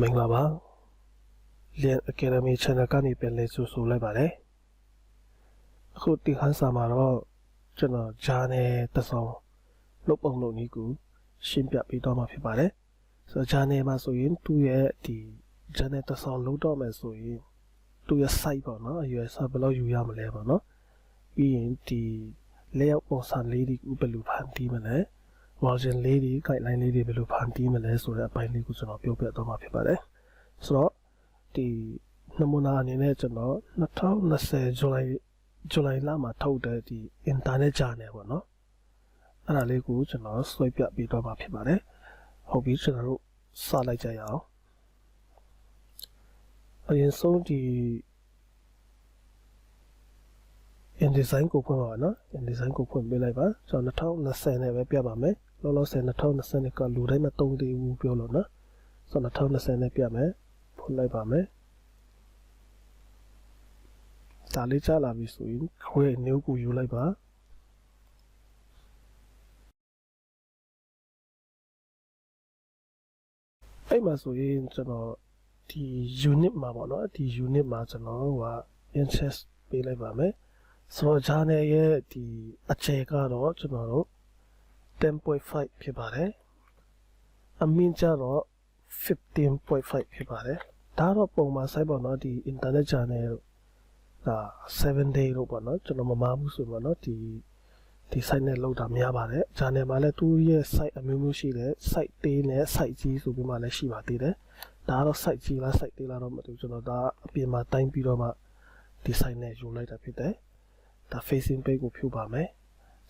မင်္ဂလာပါလျက် Academy Channel ကနေပြန်လည်ကြိုဆိုလိုက်ပါတယ်အခုဒီခန်းစာမှာတော့ကျွန်တော်ဂျာနယ်တစ်စောင်းလုပ်ပုံလုပ်နည်းကိုရှင်းပြပေးတော့မှာဖြစ်ပါတယ်ဆိုတော့ဂျာနယ်မှာဆိုရင်သူ့ရဲ့ဒီဂျာနယ်တစ်စောင်းလုပ်တော့မယ်ဆိုရင်သူ့ရဲ့ site ပေါ့နော်အရွယ်စားဘယ်လောက်ယူရမလဲပေါ့နော်ပြီးရင်ဒီ layout ပုံစံလေးတွေကိုဘယ်လိုဖန်တီးမလဲ margin လေးတွေ guideline လေးတွေဘယ်လိုဖန်တီးမလဲဆိုတဲ့အပိုင်းလေးကိုကျွန်တော်ပြောပြတော့မှာဖြစ်ပါတယ်ဆိုတော့ဒီနမူနာအနေနဲ့ကျွန်တော်2020ဇူလိုင်ဇူလိုင်လမှာထုတ်တဲ့ဒီ internet journal ပေါ့နော်အဲ့ဒါလေးကိုကျွန်တော်ဆွဲပြပေးတော့မှာဖြစ်ပါတယ်ဟုတ်ပြီကျွန်တော်တို့စလိုက်ကြရအောင်အရင်ဆုံးဒီ InDesign ကိုဖွင့်ပါနော် InDesign ကိုဖွင့်ပေးလိုက်ပါကျွန်တော်2020နဲ့ပဲပြပါမယ် လောလောဆယ်2020ကလူတိုင်းမတုံးသေးဘူးပြောလို့နော်ဆိုတော့2020နဲ့ပြမယ်ဖွင့်လိုက်ပါမယ်ဒါလေးချလာပြီဆိုရင်ခွဲนิ้ဝကိုယူလိုက်ပါအဲ့မှာဆိုရင်ကျွန်တော်ဒီ unit မှာပေါ့နော်ဒီ unit မှာကျွန်တော်က interest ပေးလိုက်ပါမယ်ဆိုတော့ journal ရဲ့ဒီအကျယ်ကတော့ကျွန်တော်တို့ 10.5ဖြစ်ပါတယ်အမြင့်ကျတော့15.5ဖြစ်ပါတယ်ဒါတော့ပုံမှန် site ပေါ့နော်ဒီ internet journal ဒါ7 day လို့ပေါ့နော်ကျွန်တော်မမားဘူးဆိုတော့နော်ဒီဒီ site နဲ့လောက်တာများပါတယ် journal မှာလည်းသူ့ရဲ့ site အမျိုးမျိုးရှိတယ် site သေးနဲ့ site ကြီးဆိုပြီးမှလည်းရှိပါသေးတယ်ဒါကတော့ site ကြီးလား site သေးလားတော့မသိဘူးကျွန်တော်ဒါအပြင်မှာတိုင်းပြီးတော့မှဒီ site နဲ့ယူလိုက်တာဖြစ်တယ်ဒါ facing page ကိုဖြုတ်ပါမယ်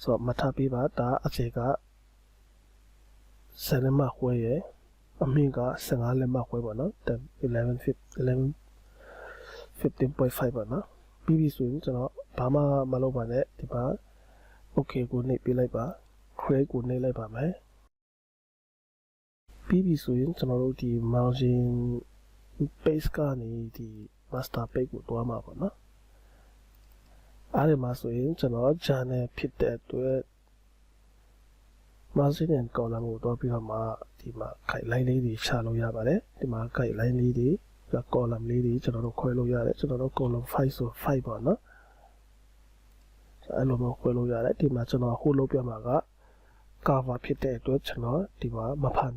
ဆိုတော့မထပ်ပေးပါဒါအခြေက7လက်မှတ်ခွဲရယ်အမြင့်က15လက်မှတ်ခွဲပေါ့နော်11 11 15.5ပေါ့နော်ပြီးပြီဆိုရင်ကျွန်တော်ဘာမှမလုပ်ပါနဲ့ဒီမှာ okay ကိုနှိပ်ပေးလိုက်ပါ create ကိုနှိပ်လိုက်ပါမယ်ပြီးပြီဆိုရင်ကျွန်တော်တို့ဒီ margin page ကနေဒီ master page ကိုတွားမှာပေါ့နော် အားဒီမှာဆိုရင်ကျွန်တော် journal ဖြစ်တဲ့အတွက် margin and column ကိုတွားပြီးတော့မှဒီမှာ guideline လေးတွေရှာလို့ရပါတယ်ဒီမှာ guideline လေးတွေ column လေးတွေကျွန်တော်တို့ခွဲလို့ရတယ်ကျွန်တော်တို့ column 5ဆို5ပေါ့နော်အဲ့လိုမျိုးခွဲလို့ရတယ်ဒီမှာကျွန်တော်ဟိုလုပ်ပြမှာက cover ဖြစ်တဲ့အတွက်ကျွန်တော်ဒီမှာမဖန်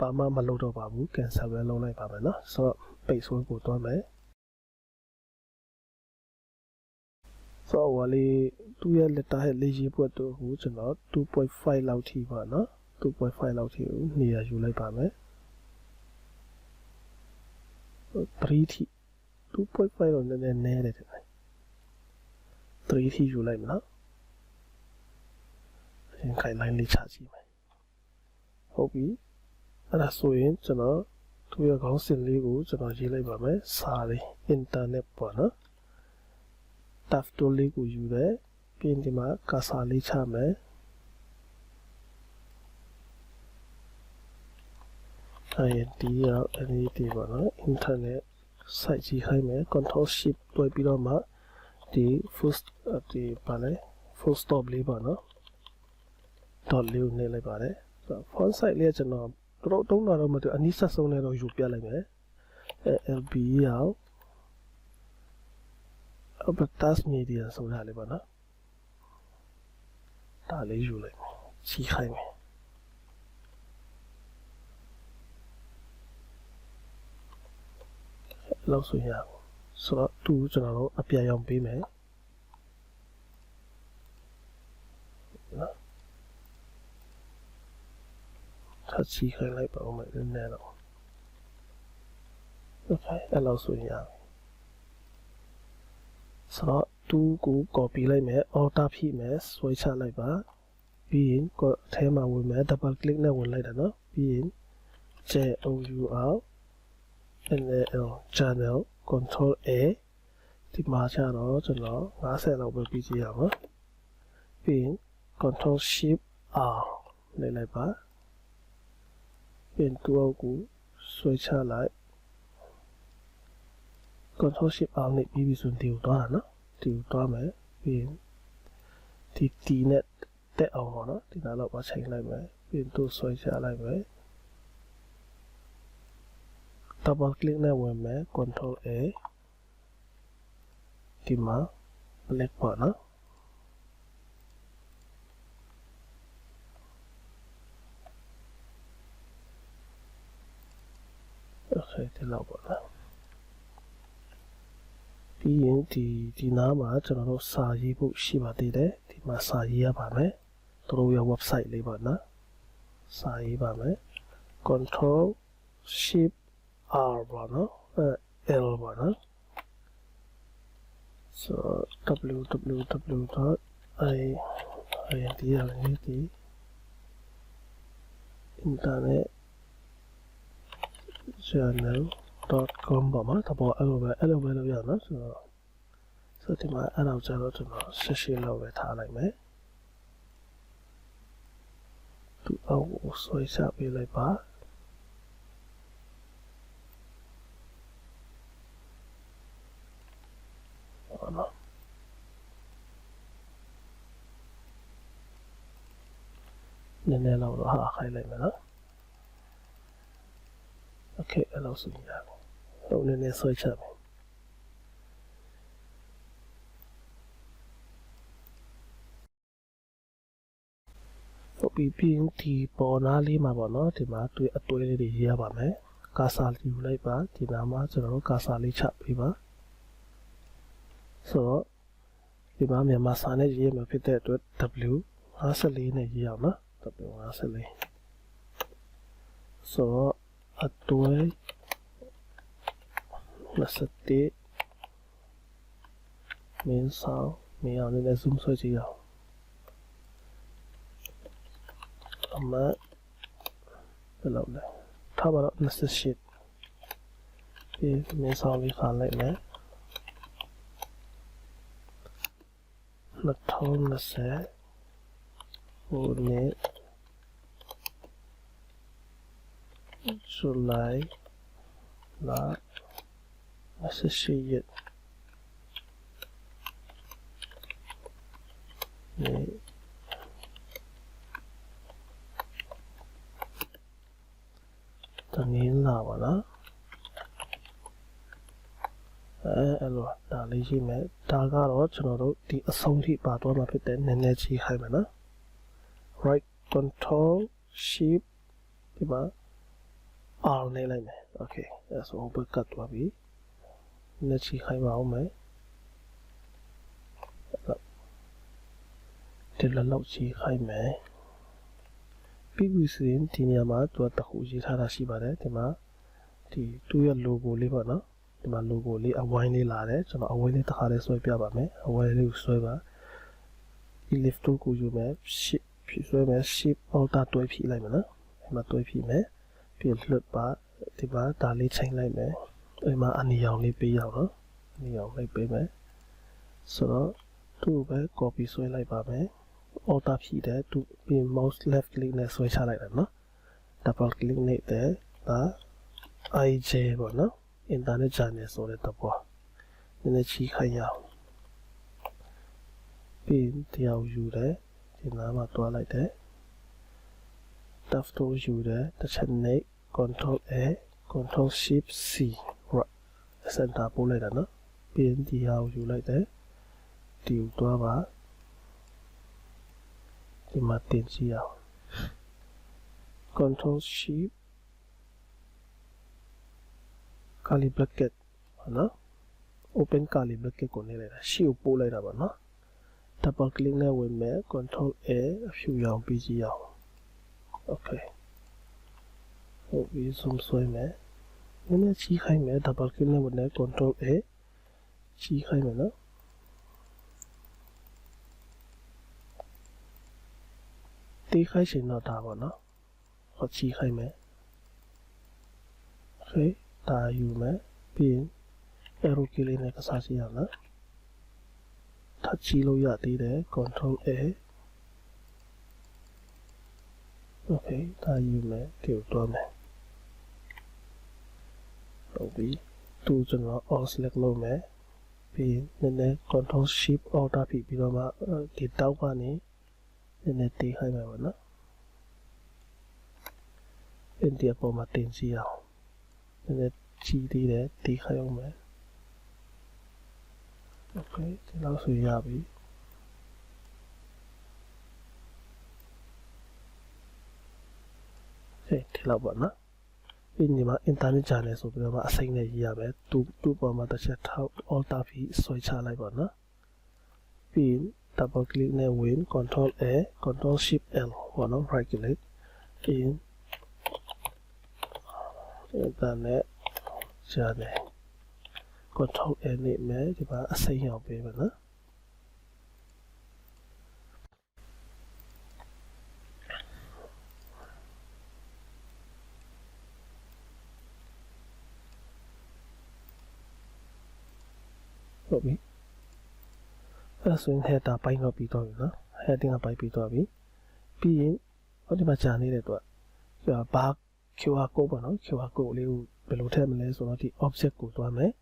ဘာမှမလုပ်တော့ပါဘူး cancel ပဲလုပ်လိုက်ပါမယ်နော်ဆိုတော့ page 1ကိုတွားမယ် ဆိုတော့ဝါလေးသူ့ရဲ့ letter ရဲ့လေးရေးပွက်တို့ကိုကျွန်တော်2.5လောက်ထိပါနော်2.5လောက်ထိကိုနေရာယူလိုက်ပါမယ်3ထိ2.5တော့နည်းနည်းနည်းတယ်တဲ့3ထိယူလိုက်မလားအရင်ခိုင်လိုင်းလေးချကြည့်မယ်ဟုတ်ပြီအဲ့ဒါဆိုရင်ကျွန်တော်သူ့ရဲ့ခေါင်းစဉ်လေးကိုကျွန်တော်ရေးလိုက်ပါမယ်စာလေး internet ပေါ့နော် tab tool လေးကိုယူတယ်ပြီးရင်ဒီမှာ cursor လေးချမယ်အဲဒီရောက်အနေဒီပေါ့နော် internet site ကြီးခိုင်းမယ် control shift တွဲပြီးတော့မှဒီ full ဒီပါလေ full stop လေးပေါ့နော် dot လေးကိုနှိပ်လိုက်ပါတယ်ဆိုတော့ font size လေးကကျွန်တော်တို့တုံးတာတော့မတူအနည်းဆက်ဆုံးလေးတော့ယူပြလိုက်မယ်အဲ LB ရောက် Abatas Media ဆိုတာလေးပေါ့နော်ဒါလေးယူလိုက်မယ်ကြီးခိုင်းမယ်လောက်ဆိုရအောင်ဆိုတော့သူကျွန်တော်တို့အပြရောင်ပေးမယ်နော်ဆက်ချီခိုင်းလိုက်ပါဦးမယ်နည်းနည်းတော့ okay အဲ့လောက်ဆိုရအောင် ဆိုတော့သူကို copy လိုက်မယ် alter ဖြည့်မယ်ဆွဲချလိုက်ပါပြီးရင်အထဲမှာဝင်မယ် double click နဲ့ဝင်လိုက်တာနော်ပြီးရင် J O U R N L channel control A ဒီမှာကျတော့ကျွန်တော်50လောက်ပဲပြီးကြည့်ရအောင်ပြီးရင် control shift R နေလိုက်ပါပြီးရင်သူ့အောက်ကိုဆွဲချလိုက် control shift R နဲ့ပြီးပြီဆိုရင်ဒီကိုသွားတာနော်ဒီကိုသွားမယ်ပြီးရင်ဒီ T နဲ့တက်အောင်ပေါ့နော်ဒီနားတော့ပါချိန်လိုက်မယ်ပြီးရင်သူ့ဆွဲချလိုက်မယ် double click နဲ့ဝင်မယ် control A ဒီမှာ black ပေါ့နော် okay ဒီလောက်ပေါ့နော်ပြီးရင် ဒီဒီနားမှာကျွန်တော်တို့စာရေးဖို့ရှိပါသေးတယ်ဒီမှာစာရေးရပါမယ်သူတို့ရဲ့ website လေးပေါ့နော်စာရေးပါမယ် control shift r ပေါ့နော်အဲ l ပေါ့နော် so www.i internet journal.com ပေါ့မှာတပေါ်အဲ့လိုပဲအဲ့လိုပဲလုပ်ရနော်ဆိုတော့ ဆိုဒီမှာအဲ့တော့ကျတော့ကျွန်တော်ရှင်းရှင်းလောက်ပဲထားလိုက်မယ်သူအောက်ကိုဆွဲချပေးလိုက်ပါဟုတ်နော်နည်းနည်းလောက်တော့ဟာခိုင်းလိုက်မယ်နော် โอเคအဲ့လိုဆိုရင်ရတယ်ဟိုနည်းနည်းဆွဲချမယ် ဟုတ်ပြီပြီးရင်ဒီပေါ်နားလေးမှာပေါ့နော်ဒီမှာတွေ့အသွေးလေးတွေရေးရပါမယ်ကာစာယူလိုက်ပါဒီနားမှာကျွန်တော်တို့ကာစာလေးချပေးပါဆိုတော့ဒီမှာမြန်မာစာနဲ့ရေးရမှာဖြစ်တဲ့အတွက် W 54နဲ့ရေးအောင်နော် W 54ဆိုတော့အတွဲ21မင်းဆောင်မင်းအောင်လည်း zoom ဆွဲကြည့်အောင် အမဘယ်လောက်လဲထားပါတော့28ဒီမင်းဆောင်လေးခါလိုက်မယ်2020ဟိုနေ့ July là associate này tầng nhiên တာပေါ့နော်အဲအဲ့လိုဒါလေးရှိမယ်ဒါကတော့ကျွန်တော်တို့ဒီအဆုံးထိပါသွားမှာဖြစ်တဲ့နည်းနည်းကြီးဟိုက်မယ်နော် right control shift ဒီမှာ R နဲ့လိုက်မယ် okay အဲ့ဆိုဘက်ကတ်သွားပြီနည်းချီခိုင်းပါအောင်မယ်ဒီလိုလောက်ချီခိုင်းမယ် ပြီးပြီဆိုရင်ဒီနေရာမှာသူကတခုရေးထားတာရှိပါတယ်ဒီမှာဒီသူ့ရဲ့ logo လေးပေါ့နော်ဒီမှာ logo လေးအဝိုင်းလေးလာတယ်ကျွန်တော်အဝိုင်းလေးတစ်ခါလေးဆွဲပြပါမယ်အဝိုင်းလေးကိုဆွဲပါ lift ကိုယူမယ် shift ဖြည့်ဆွဲမယ် shift alt တွဲဖြည့်လိုက်မယ်နော်ဒီမှာတွဲဖြည့်မယ်ပြီးလွတ်ပါဒီမှာဒါလေးချိန်လိုက်မယ်ဒီမှာအနီရောင်လေးပေးရအောင်နော်အနီရောင်လေးပေးမယ်ဆိုတော့သူ့ပဲ copy ဆွဲလိုက်ပါမယ် alt ဖြည့်တယ်သူပြီး mouse left click နဲ့ဆွဲချလိုက်တယ်နော် double click နဲ့တဲ့ဒါ ij ပေါ့နော် internet journal ဆိုတဲ့တော့နည်းနည်းချီခိုင်းရအောင်ပြီးတရားယူတယ်ဒီနားမှာတွားလိုက်တယ် tab တိုးယူတယ်တစ်ချက်နဲ့ control A control shift C right center ပို့လိုက်တာနော်ပြီးရင်ဒီဟာကိုယူလိုက်တယ်ဒီကိုတွားပါ ဒီမှာတင်ကြည့်အောင် control shift curly bracket ဟုတ်နော် open curly bracket ကိုနေလိုက်တာရှေ့ကိုပို့လိုက်တာပါနော် double click နဲ့ဝင်မယ် control A အဖြူရောင်ပြီးကြည့်အောင် okay ဟုတ်ပြီ zoom ဆွဲမယ်နည်းနည်းကြီးခိုင်းမယ် double click နဲ့ဝင်တယ် control A ကြီးခိုင်းမယ်နော် တီးခိုင်းရှင်တော့ဒါပေါ့နော်ဟောကြီးခိုင်းမယ် okay ဒါယူမယ်ပြီးရင် arrow key လေးနဲ့ကစားကြည့်ရအောင်နော်ထပ်ချီလို့ရသေးတယ် control A okay ဒါယူမယ်ဒီကိုတွားမယ်ဟုတ်ပြီသူကျွန်တော် all select လုပ်မယ်ပြီးရင်နည်းနည်း control shift alt ဖိပြီးတော့မှဒီတောက်ကနေ နည်းနည်းတေးခိုင်းမယ်ပေါ့နော်အင်ဒီအပေါ်မှာတင်ကြည့်အောင်နည်းနည်း ကြီးသေးတယ်ဒီခရုံးမယ်โอเคဒီလောက်ဆိုရပြီဟဲ့ဒီလောက်ပေါ့နော်ပြီးညီမ internet channel ဆိုပြီးတော့မှအစိမ့်နဲ့ရေးရပဲသူသူ့ပေါ်မှာတစ်ချက်ထောက် alter v ဆွဲချလိုက်ပါနော်ပြီး double click နဲ့ဝင် control a control shift l ပေါ့နော် right click in internet channel control a နဲ့မယ်ဒီမှာအစိမ့်ရောက်ပေးပါနော်ဟုတ်ပြီ အဲ့ဒါဆိုရင် header ပိုင်းတော့ပြီးတော့ပြီနော် heading ကပိုင်းပြီးတော့ပြီပြီးရင်ဟောဒီမှာကြာနေတဲ့တော့ဘာ QR code ပေါ့နော် QR code လေးကိုဘယ်လိုထည့်မလဲဆိုတော့ဒီ object ကိုတွားမယ်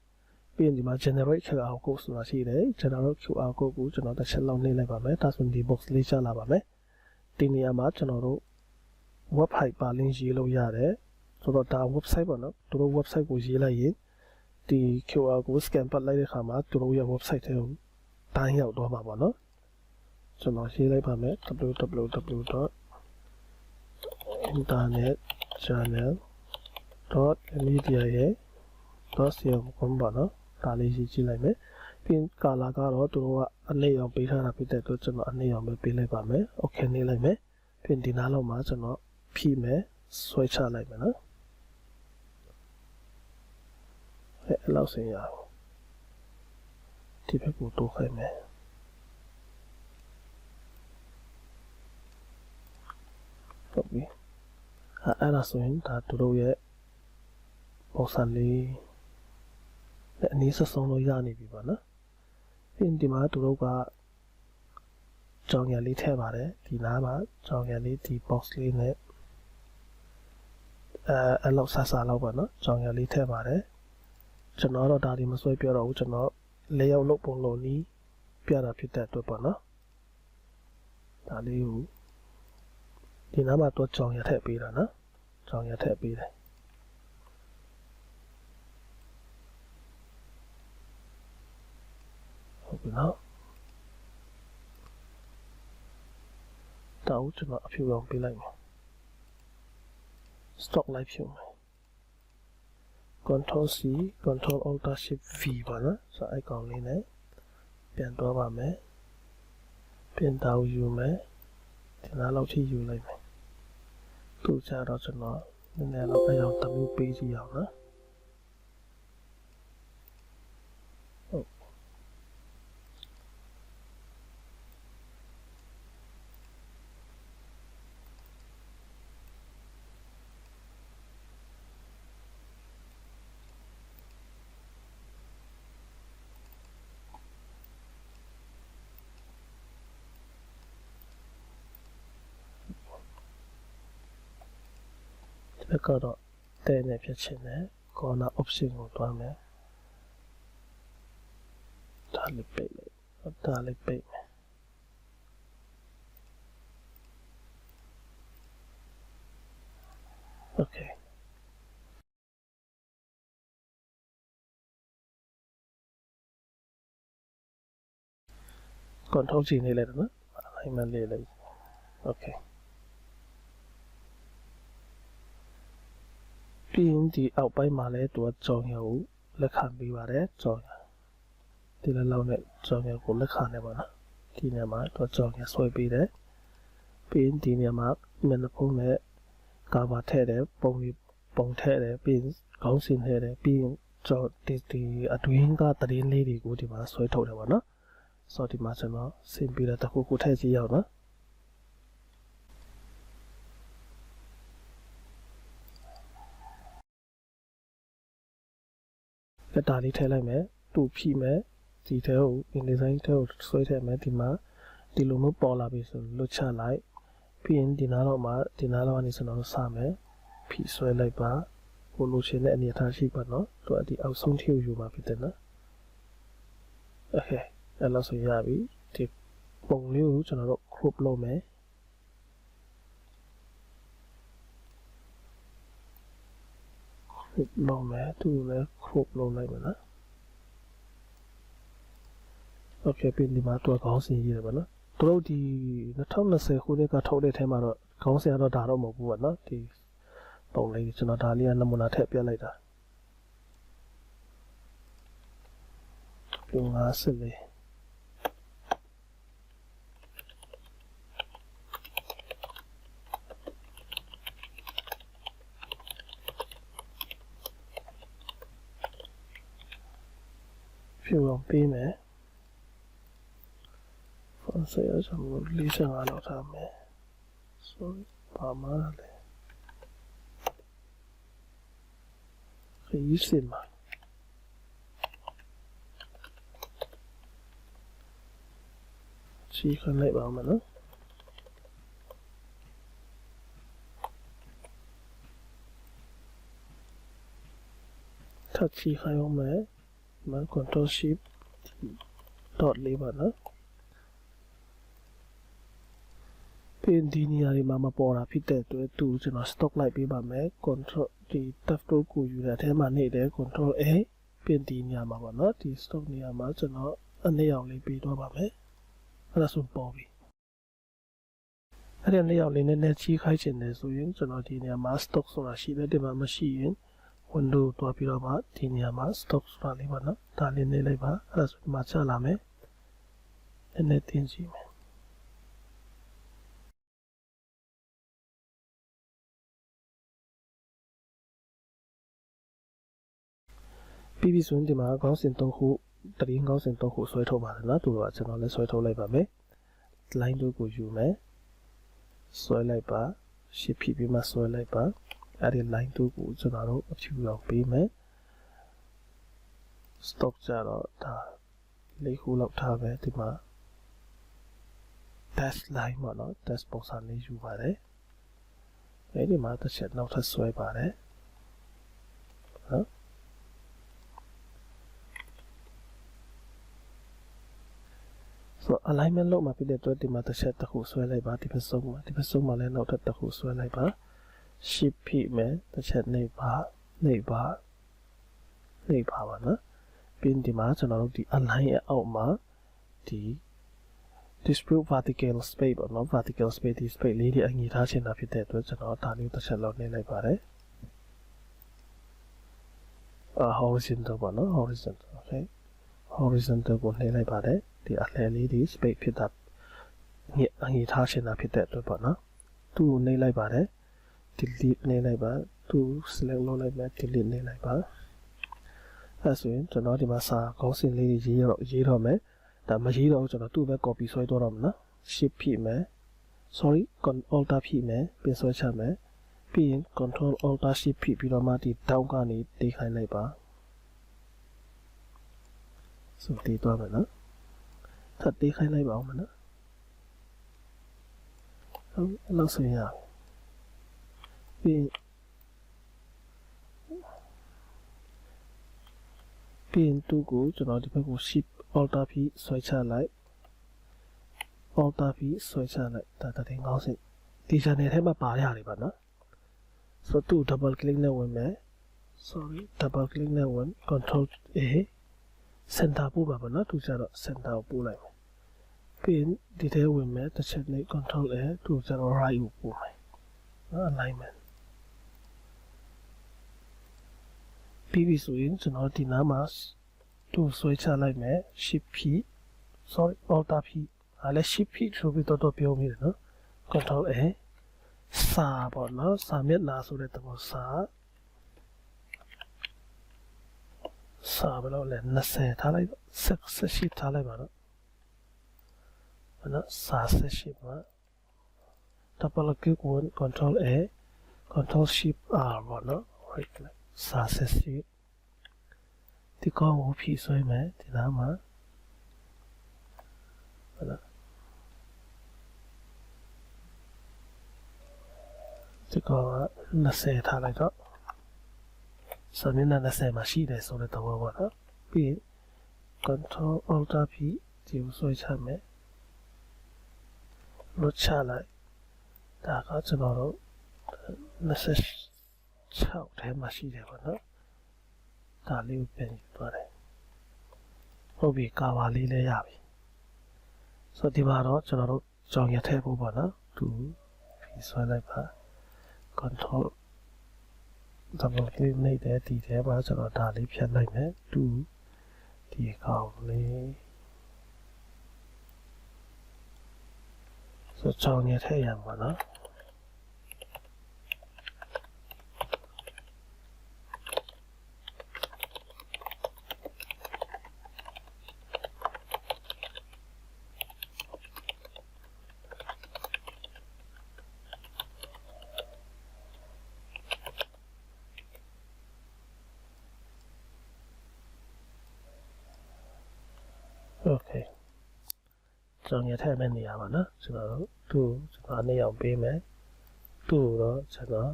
ပြီးရင်ဒီမှာ generate QR code ဆိုတာရှိတယ် generate QR code ကိုကျွန်တော်တစ်ချက်လောက်နှိပ်လိုက်ပါမယ်ဒါဆိုရင်ဒီ box လေးချလာပါမယ်ဒီနေရာမှာကျွန်တော်တို့ web hyperlink ရေးလို့ရတယ်ဆိုတော့ဒါ website ပေါ့နော်သူတို့ website ကိုရေးလိုက်ရင်ဒီ QR ကို scan ပတ်လိုက်တဲ့အခါမှာသူတို့ရဲ့ website ထဲကို တိုင်းရောက်တော့မှာပေါ့နော်ကျွန်တော်ရေးလိုက်ပါမယ် www.internetchannel.media ရဲ့ .com ပေါ့နော်ဒါလေးရေးကြည့်လိုက်မယ်ပြီးကာလာကတော့သူတို့ကအနည်းအောင်ပေးထားတာဖြစ်တဲ့အတွက်ကျွန်တော်အနည်းအောင်ပဲပေးလိုက်ပါမယ် okay နေလိုက်မယ်ပြီးဒီနားလောက်မှာကျွန်တော်ဖြည့်မယ်ဆွဲချလိုက်မယ်နော်အဲ့အလောက်စင်ရအောင် ဒီဘက်ကိုတိုးခိုင်းမယ်ဟုတ်ပြီအဲ့အဲ့ဒါဆိုရင်ဒါသူတို့ရဲ့ပုံစံလေးနဲ့အနည်းဆက်ဆုံးလို့ရနေပြီပေါ့နော်ပြီးရင်ဒီမှာသူတို့ကကြောင်ရလေးထည့်ပါတယ်ဒီနားမှာကြောင်ရလေးဒီ box လေးနဲ့အဲအဲ့လောက်ဆဆလောက်ပါနော်ကြောင်ရလေးထည့်ပါတယ်ကျွန်တော်တော့ဒါဒီမဆွဲပြတော့ဘူးကျွန်တော် လေရောက်လုပ်ပုံလို့နီးပြတာဖြစ်တဲ့အတွက်ပေါ့နော်ဒါလေးကိုဒီနားမှာတော့ကြောင်ရထည့်ပေးတာနော်ကြောင်ရထည့်ပေးတယ်ဟုတ်ပြီနော်တောက်ကျွန်တော်အဖြူရောင်ပေးလိုက်မယ် stock live ဖြူမယ် control C control alt shift V ပါနော်ဆိုအဲ့ကောင်လေးနဲ့ပြန်တော့ပါမယ်ပြန်တောက်ယူမယ်ဒီနားလောက်ထိယူလိုက်မယ်သူ့ကြတော့ကျွန်တော်နည်းနည်းတော့အရောင်တမျိုးပေးကြည့်အောင်နော်ဟုတ်ဒီ ဘက်ကတော့တဲ့နဲ့ဖြစ်ချင်တယ် corner option ကိုတွားမယ်ဒါလေးပိတ်လိုက်ဒါလေးပိတ်မယ် Okay. control ကြီးနေလိုက်တော့နော် alignment လေးလိုက် okay ပြီးရင်ဒီအောက်ပိုင်းမှာလည်းသူကကြောင်ရကိုလက်ခံပေးပါတယ်ကြောင်ရဒီလည်းလောက်နဲ့ကြောင်ရကိုလက်ခံနေပါနော်ဒီနေရာမှာသူကကြောင်ရဆွဲပေးတယ်ပြီးရင်ဒီနေရာမှာမျက်နှာဖုံးနဲ့ကာဗာထည့်တယ်ပုံလေးပုံထည့်တယ်ပြီးရင်ခေါင်းစင်ထည့်တယ်ပြီးရင်ကြောင်ဒီဒီအတွင်းကတရင်လေးတွေကိုဒီမှာဆွဲထုတ်တယ်ပါနော်ဆိုတော့ဒီမှာကျွန်တော်ဆင်ပြီးတော့တစ်ခုခုထည့်ကြည့်ရအောင်နော် လက်တာလေးထည့်လိုက်မယ်တူဖြီးမယ်ဒီထဲကို InDesign ထဲကိုဆွဲထည့်မယ်ဒီမှာဒီလိုမျိုးပေါ်လာပြီဆိုလွတ်ချလိုက်ပြီးရင်ဒီနားတော့မှဒီနားတော့ကနေကျွန်တော်စမယ်ဖြီးဆွဲလိုက်ပါကိုလိုချင်တဲ့အနေအထားရှိပါတော့သူကဒီအောက်ဆုံးထိကိုယူมาဖြစ်တယ်နော်โอเคအဲ့လောက်ဆိုရပြီဒီပုံလေးကိုကျွန်တော်တို့ crop လုပ်မယ် crop long မယ်သူ့လည်း crop လုပ်လိုက်မယ်နော် okay ပြင်ဒီမှာသူကခေါင်းစဉ်ရေးတယ်ဗောနော်သူတို့ဒီ2020ခုနှစ်ကထုတ်တဲ့ထဲမှာတော့ခေါင်းစဉ်ကတော့ဒါတော့မဟုတ်ဘူးဗောနော်ဒီပုံလေးကျွန်တော်ဒါလေးကနမူနာထည့်ပြလိုက်တာပုံ50လေး ဖြူအောင်ပေးမယ်ဖန်ဆရာကျွန်တော်45လောက်ထားမယ် sorry ပါမလဲခရီးစင်မှာချီခလိုက်ပါဦးမနော်ထပ်ချီခိုင်းအောင်မယ် မ control shift dot လေးပါနော်ပြင်ဒီနေရာတွေမှာမပေါ်တာဖြစ်တဲ့အတွက်သူကျွန်တော် stock လိုက်ပေးပါမယ် control ဒီ tab တိုးကိုယူတဲ့အထဲမှာနေတယ် control A ပြင်ဒီနေရာမှာပေါ့နော်ဒီ stock နေရာမှာကျွန်တော်အနည်းအောင်လေးပေးတော့ပါမယ်အဲ့ဒါဆိုပေါ်ပြီအဲ့ဒီနေရာလေးနည်းနည်းကြီးခိုင်းချင်တယ်ဆိုရင်ကျွန်တော်ဒီနေရာမှာ stock ဆိုတာရှိတယ်ဒီမှာမရှိရင် window တွားပြီးတော့မှဒီနေရာမှာ stock ဆိုတာလေးပေါ့နော်ဒါလေးနေလိုက်ပါအဲ့ဒါဆိုဒီမှာချလာမယ်နည်းနည်းတင်ကြည့်မယ်ပြီးပြီဆိုရင်ဒီမှာခေါင်းစဉ်၃ခုတရင်ခေါင်းစဉ်၃ခုဆွဲထုတ်ပါတယ်နော်သူတို့ကကျွန်တော်လည်းဆွဲထုတ်လိုက်ပါမယ် line တို့ကိုယူမယ်ဆွဲလိုက်ပါရှစ်ဖြစ်ပြီးမှဆွဲလိုက်ပါ အဲ့ဒီ line 2ကိုကျွန်တော်တို့အဖြူအောင်ပေးမယ် stock ကြတော့ဒါလေးခုလောက်ထားပဲဒီမှာ test line ပေါ့နော် test ပုံစံလေးယူပါတယ်အဲ့ဒီမှာတစ်ချက်နောက်ထပ်ဆွဲပါတယ်နော်ဆို alignment လုပ်မှာဖြစ်တဲ့အတွက်ဒီမှာတစ်ချက်တစ်ခုဆွဲလိုက်ပါဒီဘက်ဆုံးမှာဒီဘက်ဆုံးမှာလည်းနောက်ထပ်တစ်ခုဆွဲလိုက်ပါ shift ဖြစ်မယ်တစ်ချက်နှိပ်ပါနှိပ်ပါနှိပ်ပါပါနော်ပြီးဒီမှာကျွန်တော်တို့ဒီ align ရဲ့အောက်မှာဒီ distribute vertical space ပေါ့နော် vertical space ဒီ space လေးတွေအငြိထားချင်တာဖြစ်တဲ့အတွက်ကျွန်တော်ဒါလေးတစ်ချက်လောက်နှိပ်လိုက်ပါတယ်အာ horizontal ပေါ့နော် horizontal okay horizontal ကိုနှိပ်လိုက်ပါတယ်ဒီအလှလေးဒီ space ဖြစ်တာညအငြိထားချင်တာဖြစ်တဲ့အတွက်ပေါ့နော်သူ့ကိုနှိပ်လိုက်ပါတယ် delete နေလိုက်ပါသူ select လုပ်လိုက်မယ် delete နေလိုက်ပါအဲဆိုရင်ကျွန်တော်ဒီမှာစာခေါင်းစဉ်လေးတွေရေးတော့ရေးတော့မယ်ဒါမရေးတော့ကျွန်တော်သူ့ပဲ copy ဆွဲတော့တော့မယ်နော် shift ဖြစ်မယ် sorry alter ဖြစ်မယ်ပြင်ဆွဲချမယ်ပြီးရင် control alter shift ဖြစ်ပြီးတော့မှဒီ down ကနေတေးခိုင်းလိုက်ပါဆိုတေးသွားမယ်နော်ထပ်တေးခိုင်းလိုက်ပါဦးမနော်ဟုတ်အဲ့လောက်ဆိုရင်ရ ပြီပြီးပြီးရင်သူ့ကိုကျွန်တော်ဒီဘက်ကို shift alter ပြီးဆွဲချလိုက် alter ပြီးဆွဲချလိုက်ဒါတည်းငေါင်းစစ်ဒီ channel ထဲမှာပါရရတယ်ပါနော်ဆိုတော့သူ double click နဲ့ဝင်မယ် sorry double click နဲ့ဝင် control A center ပို့ပါပါနော်သူကျတော့ center ကိုပို့လိုက်မယ်ပြီးရင်ဒီထဲဝင်မယ်တစ်ချက်နဲ့ control A သူကျတော့ right ကိုပို့မယ်နော် alignment ပြီးပြီဆိုရင်ကျွန်တော်ဒီနားမှာသူ့ဆွဲချလိုက်မယ် shift p sorry alter p အားလည်း shift p ဆိုပြီးတော့တော့ပြောမိတယ်နော် control a စာပေါ့နော်စာမျက်နှာဆိုတဲ့သဘောစာစာဘယ်လိုလဲ20ထားလိုက်78ထားလိုက်ပါတော့နော်စာ78ပါ double click one control a control shift r ပေါ့နော် right click စာဆက်စီဒီကောင်းကိုဖြည့်ဆွဲမယ်ဒီနားမှာဟုတ်လားဒီကောင်းက20ထားလိုက်တော့စမျက်နှာ20မှာရှိတယ်ဆိုတဲ့သဘောပေါ့နော်ပြီးရင် control alt p ဒီကိုဆွဲချမယ်လွတ်ချလိုက်ဒါကကျွန်တော်တို့20 6ထဲမှာရှိတယ်ပေါ့နော်ဒါလေးကိုပြန်ယူသွားတယ်ဟုတ်ပြီကာဘာလေးလည်းရပြီဆိုတော့ဒီမှာတော့ကျွန်တော်တို့ကြောင်ရထည့်ဖို့ပေါ့နော်သူဖြီးဆွဲလိုက်ပါ control ဒါပေမဲ့နေတဲ့ဒီထဲမှာကျွန်တော်ဒါလေးဖြတ်လိုက်မယ်သူဒီအကောင်လေးဆိုတော့ကြောင်ရထည့်ရမှာနော် ကျွန်တော်ရထည့်မဲ့နေရာပါနော်ကျွန်တော်တို့သူ့ကျွန်တော်အနေအောင်ပေးမယ်သူ့ကိုတော့ကျွန်တော်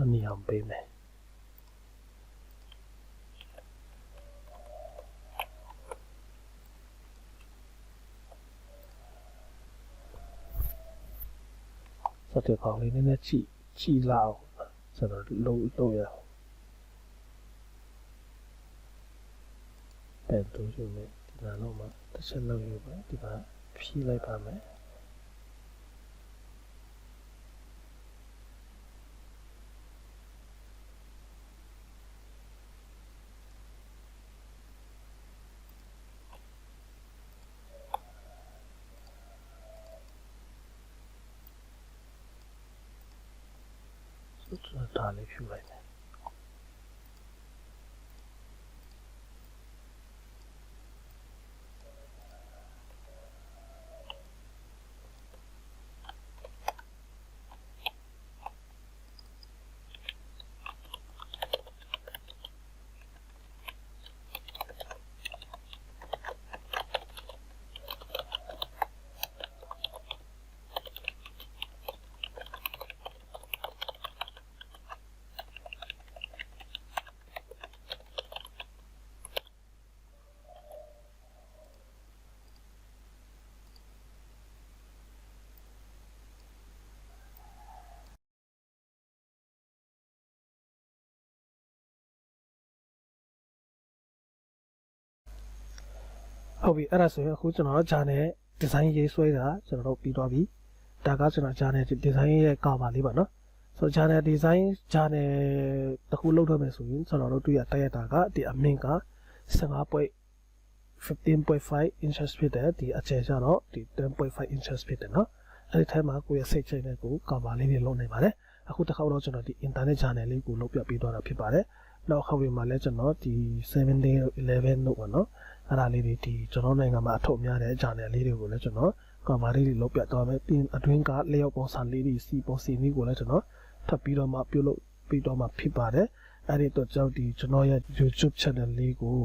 အနေအောင်ပေးမယ်စတဲ့ကောင်လေးနည်းနည်းကြည့်ကြည့်လာအောင်ကျွန်တော်လုံးလုံးရအောင်ပြန်တူယူမယ် ဒီမှာတော့မှတစ်ချက်လောက်ယူပါဒီမှာဖြီးလိုက်ပါမယ်ဆိုတော့ဒါလေးဖြူလိုက်မယ် ဟုတ်ပြီအဲ့ဒါဆိုရင်အခုကျွန်တော်တို့ဂျာနယ်ဒီဇိုင်းရေးဆွဲတာကျွန်တော်တို့ပြီးသွားပြီဒါကကျွန်တော်ဂျာနယ်ဒီဇိုင်းရဲ့ကာဗာလေးပါနော်ဆိုဂျာနယ်ဒီဇိုင်းဂျာနယ်တစ်ခုလုပ်တော့မယ်ဆိုရင်ကျွန်တော်တို့တွေ့ရတက်ရတာကဒီအမင်က15.15 inches ဖြစ်တယ်ဒီအကျယ်ကျတော့ဒီ10.5 inches ဖြစ်တယ်နော်အဲ့ဒီထဲမှာကိုယ့်ရဲ့စိတ်ချိန်နဲ့ကိုကာဗာလေးတွေလုပ်နေပါတယ်အခုတစ်ခါတော့ကျွန်တော်ဒီ internet channel လေးကိုလုပ်ပြပေးသွားတာဖြစ်ပါတယ်နောက်ခေါက်ပြီးမှလည်းကျွန်တော်ဒီ7 day 11လို့ပေါ့နော် အဲ့ဒါလေးတွေဒီကျွန်တော်နိုင်ငံမှာအထုတ်များတဲ့ channel လေးတွေကိုလည်းကျွန်တော်ကမာလေးတွေလောက်ပြသွားမယ်ပြီးအတွင်းကလျောက်ပုံစံလေးတွေစီပုံစီနည်းကိုလည်းကျွန်တော်ထပ်ပြီးတော့မှပြုလုပ်ပြီးတော့မှဖြစ်ပါတယ်အဲ့ဒီတော့ကြောက်ဒီကျွန်တော်ရဲ့ YouTube channel လေးကို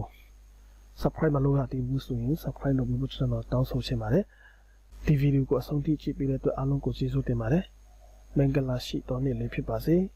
subscribe မလုပ်ရသေးဘူးဆိုရင် subscribe လုပ်ပြီးကျွန်တော်တောင်းဆိုချင်ပါတယ်ဒီဗီဒီယိုကိုအဆုံးထိကြည့်ပြီးတဲ့အတွက်အားလုံးကိုကျေးဇူးတင်ပါတယ်မင်္ဂလာရှိတော်နေ့လေးဖြစ်ပါစေ